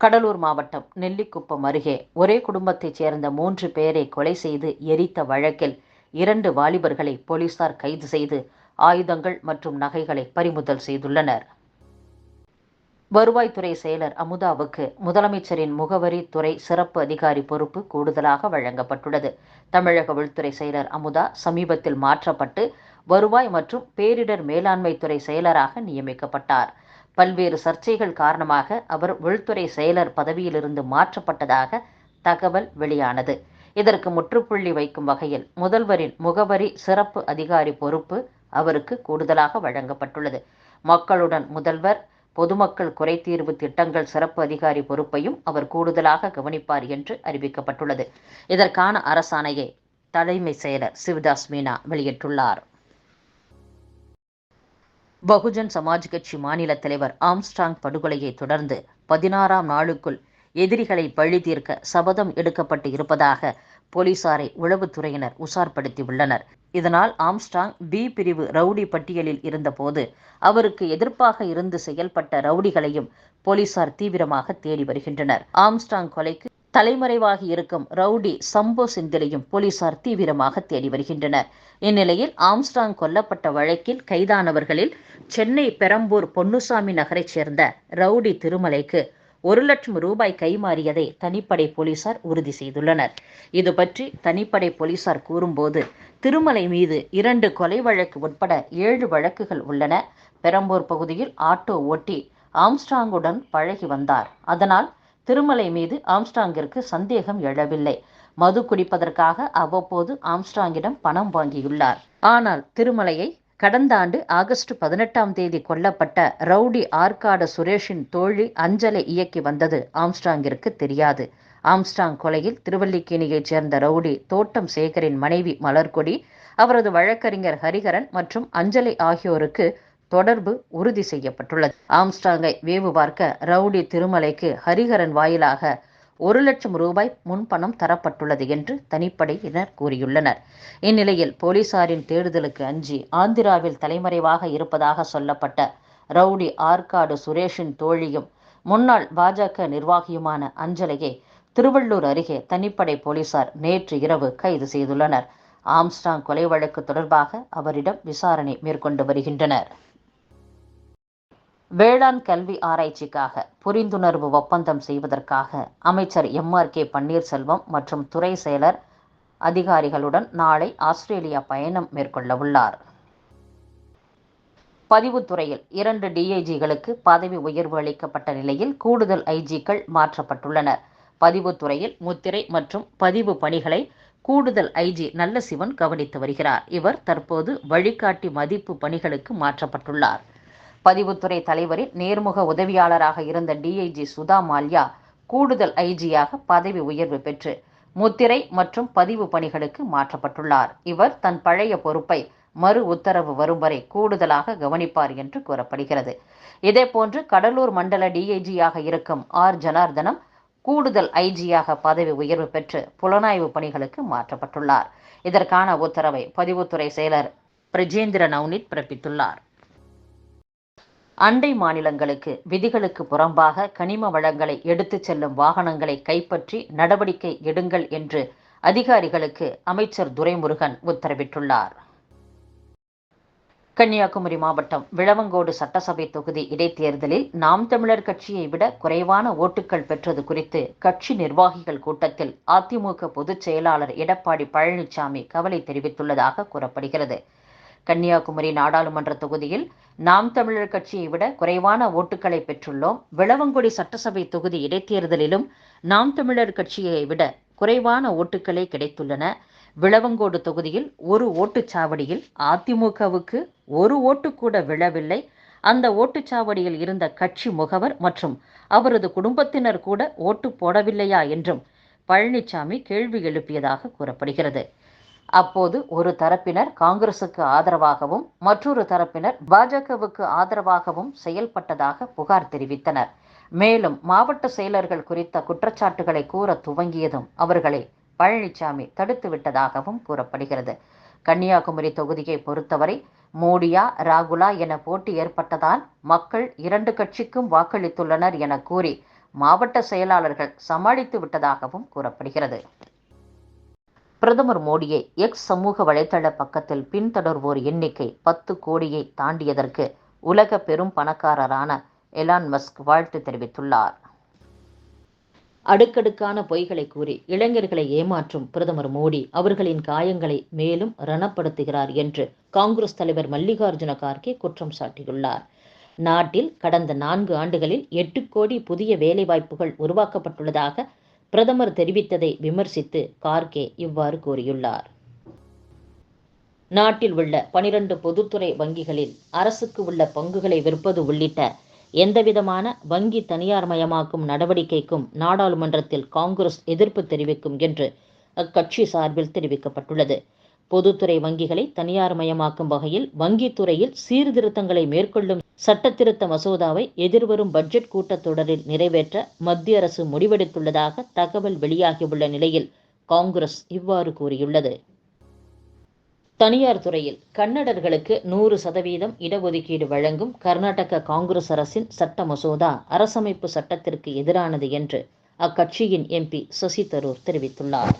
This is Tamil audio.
கடலூர் மாவட்டம் நெல்லிக்குப்பம் அருகே ஒரே குடும்பத்தைச் சேர்ந்த மூன்று பேரை கொலை செய்து எரித்த வழக்கில் இரண்டு வாலிபர்களை போலீசார் கைது செய்து ஆயுதங்கள் மற்றும் நகைகளை பறிமுதல் செய்துள்ளனர். வருவாய்த்துறை செயலர் அமுதாவுக்கு முதலமைச்சரின் முகவரி துறை சிறப்பு அதிகாரி பொறுப்பு கூடுதலாக வழங்கப்பட்டுள்ளது. தமிழக உள்துறை செயலர் அமுதா சமீபத்தில் மாற்றப்பட்டு வருவாய் மற்றும் பேரிடர் மேலாண்மை துறை செயலராக நியமிக்கப்பட்டார். பல்வேறு சர்ச்சைகள் காரணமாக அவர் உள்துறை செயலர் பதவியிலிருந்து மாற்றப்பட்டதாக தகவல் வெளியானது. இதற்கு முற்றுப்புள்ளி வைக்கும் வகையில் முதல்வரின் முகவரி சிறப்பு அதிகாரி பொறுப்பு அவருக்கு கூடுதலாக வழங்கப்பட்டுள்ளது. மக்களுடன் முதல்வர் பொதுமக்கள் குறைதீர்வு திட்டங்கள் சிறப்பு அதிகாரி பொறுப்பையும் அவர் கூடுதலாக கவனிப்பார் என்று அறிவிக்கப்பட்டுள்ளது. இதற்கான அரசாணையை தலைமை செயலர் சிவதாஸ் மீனா வெளியிட்டுள்ளார். பகுஜன் சமாஜ் கட்சி மாநில தலைவர் ஆம்ஸ்டாங் படுகொலையை தொடர்ந்து பதினாறாம் நாளுக்குள் எதிரிகளை பழி தீர்க்க சபதம் எடுக்கப்பட்டு இருப்பதாக போலீசாரை உளவுத்துறையினர் உசார்படுத்தியுள்ளனர் இதனால் ஆம்ஸ்டாங் பி பிரிவு ரவுடி பட்டியலில் இருந்தபோது அவருக்கு எதிர்ப்பாக இருந்து செயல்பட்ட ரவுடிகளையும் போலீசார் தீவிரமாக தேடி வருகின்றனர். ஆம்ஸ்டாங் கொலைக்கு தலைமறைவாகி இருக்கும் ரவுடி சம்போ சிந்திலையும் போலீசார் தீவிரமாக தேடி வருகின்றனர். இந்நிலையில் ஆம்ஸ்டாங் கொல்லப்பட்ட வழக்கில் கைதானவர்களில் சென்னை பெரம்பூர் பொன்னுசாமி நகரைச் சேர்ந்த ரவுடி திருமலைக்கு ஒரு லட்சம் ரூபாய் கைமாறியதை தனிப்படை போலீசார் உறுதி செய்துள்ளனர். இது பற்றி தனிப்படை போலீசார் கூறும்போது திருமலை மீது இரண்டு கொலை வழக்கு உட்பட ஏழு வழக்குகள் உள்ளன. பெரம்பூர் பகுதியில் ஆட்டோ ஓட்டி ஆம்ஸ்டாங்குடன் பழகி வந்தார். அதனால் திருமலை மீது ஆம்ஸ்டாங்கிற்கு சந்தேகம் எழவில்லை. மது குடிப்பதற்காக அவ்வப்போது ஆம்ஸ்டாங்கிடம் பணம் வாங்கியுள்ளார். ஆனால் திருமலையை கடந்த ஆண்டு ஆகஸ்ட் பதினெட்டாம் தேதி கொல்லப்பட்ட ரவுடி ஆற்காடு சுரேஷின் தோழி அஞ்சலை இயக்கி வந்தது ஆம்ஸ்டாங்கிற்கு தெரியாது. ஆம்ஸ்டாங் கொலையில் திருவல்லிக்கேணியைச் சேர்ந்த ரவுடி தோட்டம் சேகரின் மனைவி மலர்கொடி அவரது வழக்கறிஞர் ஹரிஹரன் மற்றும் அஞ்சலி ஆகியோருக்கு தொடர்பு உறுதி செய்யப்பட்டுள்ளது. ஆம்ஸ்டாங்கை வேவு பார்க்க ரவுடி திருமலைக்கு ஹரிஹரன் வாயிலாக ஒரு லட்சம் ரூபாய் முன்பணம் தரப்பட்டுள்ளது என்று தனிப்படையினர் கூறியுள்ளனர். இந்நிலையில் போலீசாரின் தேடுதலுக்கு அஞ்சி ஆந்திராவில் தலைமறைவாக இருப்பதாக சொல்லப்பட்ட ரவுடி ஆற்காடு சுரேஷின் தோழியும் முன்னாள் பாஜக நிர்வாகியுமான அஞ்சலையை திருவள்ளூர் அருகே தனிப்படை போலீசார் நேற்று இரவு கைது செய்துள்ளனர். ஆம்ஸ்டாங் கொலை வழக்கு தொடர்பாக அவரிடம் விசாரணை மேற்கொண்டு வருகின்றனர். வேளாண் கல்வி ஆராய்ச்சிக்காக புரிந்துணர்வு ஒப்பந்தம் செய்வதற்காக அமைச்சர் எம் ஆர் கே பன்னீர்செல்வம் மற்றும் துறை செயலர் அதிகாரிகளுடன் நாளை ஆஸ்திரேலியா பயணம் மேற்கொள்ள உள்ளார். பதிவுத்துறையில் இரண்டு டிஐஜிகளுக்கு பதவி உயர்வு அளிக்கப்பட்ட நிலையில் கூடுதல் ஐஜிக்கள் மாற்றப்பட்டுள்ளனர். பதிவுத்துறையில் முத்திரை மற்றும் பதிவு பணிகளை கூடுதல் ஐஜி நல்லசிவன் கவனித்து வருகிறார். இவர் தற்போது வழிகாட்டி மதிப்பு பணிகளுக்கு மாற்றப்பட்டுள்ளார். பதிவுத்துறை தலைவரின் நேர்முக உதவியாளராக இருந்த டிஐஜி சுதா மால்யா கூடுதல் ஐஜியாக பதவி உயர்வு பெற்று முத்திரை மற்றும் பதிவு பணிகளுக்கு மாற்றப்பட்டுள்ளார். இவர் தன் பழைய பொறுப்பை மறு உத்தரவு வரும் வரை கூடுதலாக கவனிப்பார் என்று கூறப்படுகிறது. இதேபோன்று கடலூர் மண்டல டிஐஜியாக இருக்கும் ஆர் ஜனார்தனம் கூடுதல் ஐஜியாக பதவி உயர்வு பெற்று புலனாய்வு பணிகளுக்கு மாற்றப்பட்டுள்ளார். இதற்கான உத்தரவை பதிவுத்துறை செயலர் பிரஜேந்திர நவ்னித் பிறப்பித்துள்ளார். அண்டை மாநிலங்களுக்கு விதிகளுக்கு புறம்பாக கனிம வளங்களை எடுத்துச் செல்லும் வாகனங்களை கைப்பற்றி நடவடிக்கை எடுங்கள் என்று அதிகாரிகளுக்கு அமைச்சர் துரைமுருகன் உத்தரவிட்டுள்ளார். கன்னியாகுமரி மாவட்டம் விளவங்கோடு சட்டசபை தொகுதி இடைத்தேர்தலில் நாம் தமிழர் கட்சியை விட குறைவான ஓட்டுகள் பெற்றது குறித்து கட்சி நிர்வாகிகள் கூட்டத்தில் அதிமுக பொதுச் செயலாளர் எடப்பாடி பழனிசாமி கவலை தெரிவித்துள்ளதாக கூறப்படுகிறது. கன்னியாகுமரி நாடாளுமன்ற தொகுதியில் நாம் தமிழர் கட்சியை விட குறைவான ஓட்டுகளை பெற்றுள்ளோம். விளவங்குடி சட்டசபை தொகுதி இடைத்தேர்தலிலும் நாம் தமிழர் கட்சியை விட குறைவான ஓட்டுகளே கிடைத்துள்ளன. விளவங்கோடு தொகுதியில் ஒரு ஓட்டுச்சாவடியில் அதிமுகவுக்கு ஒரு ஓட்டு கூட விழவில்லை. அந்த ஓட்டுச்சாவடியில் இருந்த கட்சி முகவர் மற்றும் அவரது குடும்பத்தினர் கூட ஓட்டு போடவில்லையா என்றும் பழனிசாமி கேள்வி எழுப்பியதாக கூறப்படுகிறது. அப்போது ஒரு தரப்பினர் காங்கிரசுக்கு ஆதரவாகவும் மற்றொரு தரப்பினர் பாஜகவுக்கு ஆதரவாகவும் செயல்பட்டதாக புகார் தெரிவித்தனர். மேலும் மாவட்ட செயலர்கள் குறித்த குற்றச்சாட்டுகளை கூற துவங்கியதும் அவர்களை பழனிசாமி தடுத்து விட்டதாகவும் கூறப்படுகிறது. கன்னியாகுமரி தொகுதியை பொறுத்தவரை மோடியா ராகுலா என போட்டி ஏற்பட்டதால் மக்கள் இரண்டு கட்சிக்கும் வாக்களித்துள்ளனர் என கூறி மாவட்ட செயலாளர்கள் சமாளித்து விட்டதாகவும் கூறப்படுகிறது. பிரதமர் மோடியை எக்ஸ் சமூக வலைதள பக்கத்தில் பின்தொடர்வோர் எண்ணிக்கை பத்து கோடியை தாண்டியதற்கு உலக பெரும் பணக்காரரான எலான் மஸ்க் வாழ்த்து தெரிவித்துள்ளார். அடுக்கடுக்கான பொய்களை கூறி இளைஞர்களை ஏமாற்றும் பிரதமர் மோடி அவர்களின் காயங்களை மேலும் ரணப்படுத்துகிறார் என்று காங்கிரஸ் தலைவர் மல்லிகார்ஜுன கார்கே குற்றம் சாட்டியுள்ளார். நாட்டில் கடந்த நான்கு ஆண்டுகளில் எட்டு கோடி புதிய வேலைவாய்ப்புகள் உருவாக்கப்பட்டுள்ளதாக பிரதமர் தெரிவித்ததை விமர்சித்து கார்கே இவ்வாறு கூறியுள்ளார். நாட்டில் உள்ள பனிரண்டு பொதுத்துறை வங்கிகளில் அரசுக்கு உள்ள பங்குகளை விற்பது உள்ளிட்ட எந்தவிதமான வங்கி தனியார்மயமாக்கும் நடவடிக்கைக்கும் நாடாளுமன்றத்தில் காங்கிரஸ் எதிர்ப்பு தெரிவிக்கும் என்று அக்கட்சி சார்பில் தெரிவிக்கப்பட்டுள்ளது. பொதுத்துறை வங்கிகளை தனியார்மயமாக்கும் வகையில் வங்கித்துறையில் சீர்திருத்தங்களை மேற்கொள்ளும் சட்டத்திருத்த மசோதாவை எதிர்வரும் பட்ஜெட் கூட்டத்தொடரில் நிறைவேற்ற மத்திய அரசு முடிவெடுத்துள்ளதாக தகவல் வெளியாகியுள்ள நிலையில் காங்கிரஸ் இவ்வாறு கூறியுள்ளது. தனியார் துறையில் கன்னடர்களுக்கு நூறு சதவீதம் இடஒதுக்கீடு வழங்கும் கர்நாடக காங்கிரஸ் அரசின் சட்ட மசோதா அரசமைப்பு சட்டத்திற்கு எதிரானது என்று அக்கட்சியின் எம்பி சசி தரூர் தெரிவித்துள்ளார்.